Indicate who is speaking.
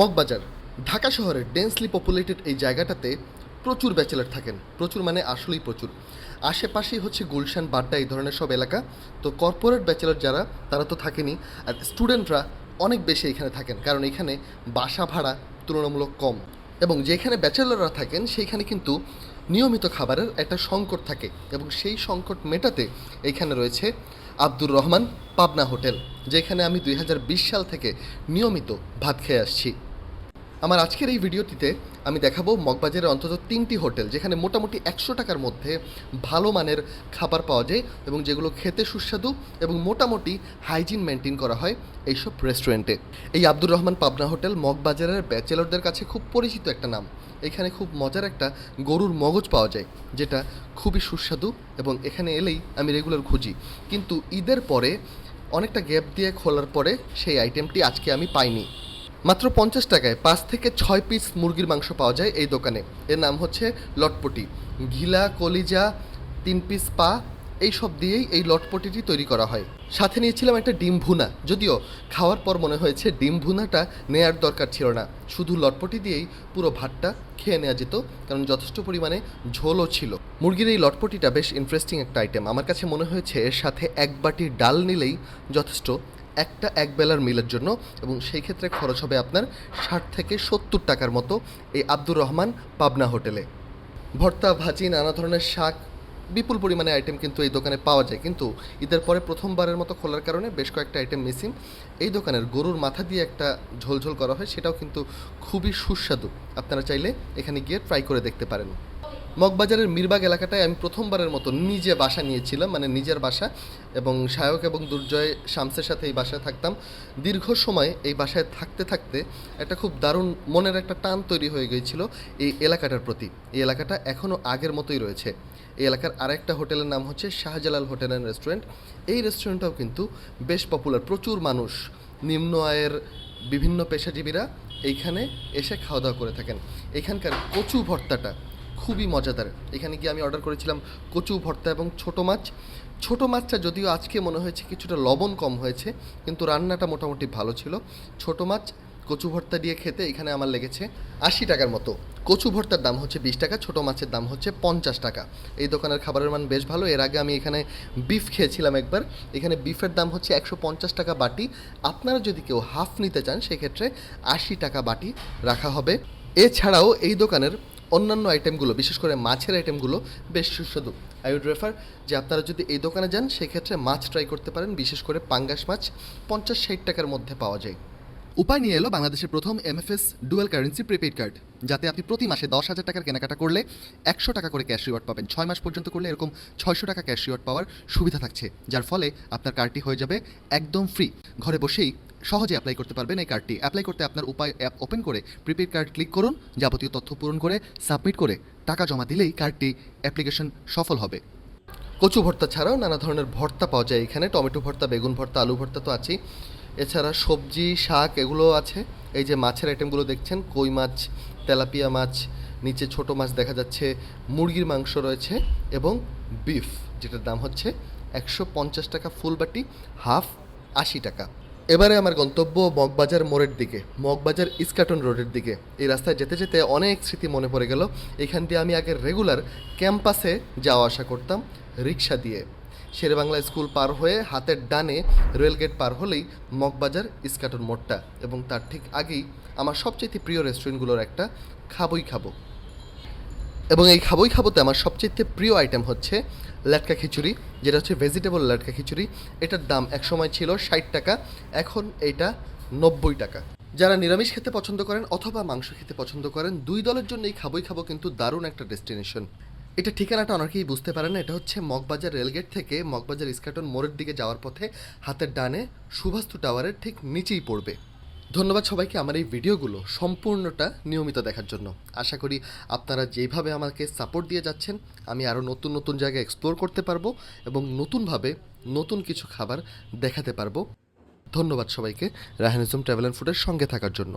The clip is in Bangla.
Speaker 1: মগবাজার। ঢাকা শহরের ডেন্সলি পপুলেটেড এই জায়গাটাতে প্রচুর ব্যাচেলার থাকেন। প্রচুর মানে আসলেই প্রচুর। আশেপাশেই হচ্ছে গুলশান, বাড্ডা এই ধরনের সব এলাকা। তো কর্পোরেট ব্যাচেলার যারা, তারা তো থাকেনই আর স্টুডেন্টরা অনেক বেশি এখানে থাকেন। কারণ এখানে বাসা ভাড়া তুলনামূলক কম। এবং যেখানে ব্যাচেলাররা থাকেন, সেইখানে কিন্তু নিয়মিত খাবারের একটা সংকট থাকে। এবং সেই সংকট মেটাতে এখানে রয়েছে আব্দুর রহমান পাবনা হোটেল, যেখানে আমি দুই হাজার বিশ সাল থেকে নিয়মিত ভাত খেয়ে আসছি। আমার আজকের এই ভিডিওটিতে আমি দেখাবো মগবাজারের অন্তত তিনটি হোটেল, যেখানে মোটামুটি একশো টাকার মধ্যে ভালো মানের খাবার পাওয়া যায় এবং যেগুলো খেতে সুস্বাদু এবং মোটামুটি হাইজিন মেনটেন করা হয় এইসব রেস্টুরেন্টে এই আব্দুর রহমান পাবনা হোটেল মগবাজারের ব্যাচেলরদের কাছে খুব পরিচিত একটা নাম। এখানে খুব মজার একটা গরুর মগজ পাওয়া যায়, যেটা খুবই সুস্বাদু এবং এখানে এলেই আমি রেগুলার খুঁজি। কিন্তু ঈদের পরে অনেকটা গ্যাপ দিয়ে খোলার পরে সেই আইটেমটি আজকে আমি পাইনি। মাত্র পঞ্চাশ টাকায় পাঁচ থেকে ছয় পিস মুরগির মাংস পাওয়া যায় এই দোকানে। এর নাম হচ্ছে লটপটি। ঘিলা, কলিজা, তিন পিস পা এই সব দিয়েই এই লটপটিটি তৈরি করা হয়। সাথে নিয়েছিলাম একটা ডিম ভুনা। যদিও খাওয়ার পর মনে হয়েছে ডিম ভুনাটা নেয়ার দরকার ছিল না। শুধু লটপটি দিয়েই পুরো ভাতটা খেয়ে নেওয়া যেত, কারণ যথেষ্ট পরিমাণে ঝোলও ছিল। মুরগির এই লটপটিটা বেশ ইন্টারেস্টিং একটা আইটেম আমার কাছে মনে হয়েছে এর সাথে এক বাটি ডাল নিলেই যথেষ্ট একটা এক বেলার মিলের জন্য এবং সেই ক্ষেত্রে খরচ হবে আপনার ষাট থেকে সত্তর টাকার মতো এই আব্দুর রহমান পাবনা হোটেলে। ভর্তা, ভাজি, নানা ধরনের শাক, বিপুল পরিমাণে আইটেম কিন্তু এই দোকানে পাওয়া যায়। কিন্তু ঈদের পরে প্রথমবারের মতো খোলার কারণে বেশ কয়েকটা আইটেম মিসিং এই দোকানের গরুর মাথা দিয়ে একটা ঝোলঝোল করা হয়, সেটাও কিন্তু খুবই সুস্বাদু। আপনারা চাইলে এখানে গিয়ে ট্রাই করে দেখতে পারেন। মগবাজারের মিরবাগ এলাকাটায় আমি প্রথমবারের মতো নিজে বাসা নিয়েছিলাম মানে নিজের বাসা এবং সায়ক এবং দুর্জয় শামসের সাথে এই বাসায় থাকতাম। দীর্ঘ সময় এই বাসায় থাকতে থাকতে একটা খুব দারুণ মনের একটা টান তৈরি হয়ে গিয়েছিল এই এলাকাটার প্রতি। এই এলাকাটা এখনও আগের মতোই রয়েছে। এই এলাকার আরেকটা হোটেলের নাম হচ্ছে শাহজালাল হোটেল অ্যান্ড রেস্টুরেন্ট। এই রেস্টুরেন্টটাও কিন্তু বেশ পপুলার, প্রচুর মানুষ, নিম্ন আয়ের বিভিন্ন পেশাজীবীরা এইখানে এসে খাওয়া দাওয়া করে থাকেন। এখানকার কচু ভর্তাটা খুবই মজাদার। এখানে গিয়ে আমি অর্ডার করেছিলাম কচু ভর্তা এবং ছোট মাছ। ছোট মাছটা যদিও আজকে মনে হয়েছে কিছুটা লবণ কম হয়েছে, কিন্তু রান্নাটা মোটামুটি ভালো ছিল। ছোট মাছ, কচু ভর্তা দিয়ে খেতে এখানে আমার লেগেছে আশি টাকার মতো। কচু ভর্তার দাম হচ্ছে বিশ টাকা, ছোট মাছের দাম হচ্ছে পঞ্চাশ টাকা। এই দোকানের খাবারের মান বেশ ভালো। এর আগে আমি এখানে বিফ খেয়েছিলাম একবার। এখানে বিফের দাম হচ্ছে একশো পঞ্চাশ টাকা বাটি। আপনারা যদি কেউ হাফ নিতে চান, সেক্ষেত্রে আশি টাকা বাটি রাখা হবে। এছাড়াও এই দোকানের অন্যান্য আইটেমগুলো বিশেষ করে মাছের আইটেমগুলো বেশ সুস্বাদু। আই উড রেফার যে আপনারা যদি এই দোকানে যান, সেক্ষেত্রে মাছ ট্রাই করতে পারেন, বিশেষ করে পাঙ্গাস মাছ পঞ্চাশ ষাট টাকার মধ্যে পাওয়া যায়। উপায় নিয়ে এলো বাংলাদেশের প্রথম MFS dual currency prepaid card যাতে আপনি প্রতি মাসে দশ হাজার টাকার কেনাকাটা করলে একশো টাকা করে ক্যাশ রিওয়ার্ড পাবেন। ছয় মাস পর্যন্ত করলে এরকম ছয়শো টাকা ক্যাশ রিওয়ার্ড পাওয়ার সুবিধা থাকছে, যার ফলে আপনার কার্ডটি হয়ে যাবে একদম ফ্রি ঘরে বসেই সহজে অ্যাপ্লাই করতে পারবেন এই কার্ডটি অ্যাপ্লাই করতে আপনার উপায় অ্যাপ ওপেন করে প্রিপেড কার্ড ক্লিক করুন, যাবতীয় তথ্য পূরণ করে সাবমিট করে টাকা জমা দিলেই কার্ডটি অ্যাপ্লিকেশন সফল হবে। কচু ভর্তা ছাড়াও নানা ধরনের ভর্তা পাওয়া যায় এখানে। টমেটো ভর্তা, বেগুন ভর্তা, আলু ভর্তা তো আছেই। এছাড়া সবজি, শাক এগুলো আছে। এই যে মাছের আইটেমগুলো দেখছেন, কই মাছ, তেলাপিয়া মাছ, নিচে ছোট মাছ দেখা যাচ্ছে, মুরগির মাংস রয়েছে এবং বিফ যেটার দাম হচ্ছে একশো পঞ্চাশ টাকা ফুল বাটি হাফ আশি টাকা। এবারে আমার গন্তব্য মগবাজার মোড়ের দিকে, মগবাজার ইস্কাটন রোডের দিকে। এই রাস্তায় যেতে যেতে অনেক স্মৃতি মনে পড়ে গেল। এখান দিয়ে আমি আগে রেগুলার ক্যাম্পাসে যাওয়া আসা করতাম, রিক্সা দিয়ে। শেরেবাংলা স্কুল পার হয়ে হাতের ডানে রেলগেট পার হলেই মগবাজার ইস্কাটন মোড়টা এবং তার ঠিক আগেই আমার সবচেয়ে প্রিয় রেস্টুরেন্টগুলোর একটা খাবই খাব। এবং এই খাবই খাবোতে আমার সবচেয়ে প্রিয় আইটেম হচ্ছে লাটকা খিচুড়ি, যেটা হচ্ছে ভেজিটেবল লাটকা খিচুড়ি। এটার দাম একসময় ছিল ষাট টাকা, এখন এটা নব্বই টাকা। যারা নিরামিষ খেতে পছন্দ করেন অথবা মাংস খেতে পছন্দ করেন, দুই দলের জন্য এই খাবই খাব কিন্তু দারুণ একটা ডেস্টিনেশন এটা ঠিকানাটা অনেকেই বুঝতে পারেন না, এটা হচ্ছে মগবাজার রেলগেট থেকে মগবাজার ইস্কাটন মোড়ের দিকে যাওয়ার পথে হাতের ডানে সুভাস্তু টাওয়ারের ঠিক নিচেই পড়বে। ধন্যবাদ সবাইকে আমার এই ভিডিওগুলো সম্পূর্ণটা নিয়মিত দেখার জন্য। আশা করি আপনারা যেভাবে আমাকে সাপোর্ট দিয়ে যাচ্ছেন, আমি আরও নতুন নতুন জায়গা এক্সপ্লোর করতে পারব এবং নতুনভাবে নতুন কিছু খাবার দেখাতে পারব। ধন্যবাদ সবাইকে রাহানিজম ট্রাভেল অ্যান্ড ফুডের সঙ্গে থাকার জন্য।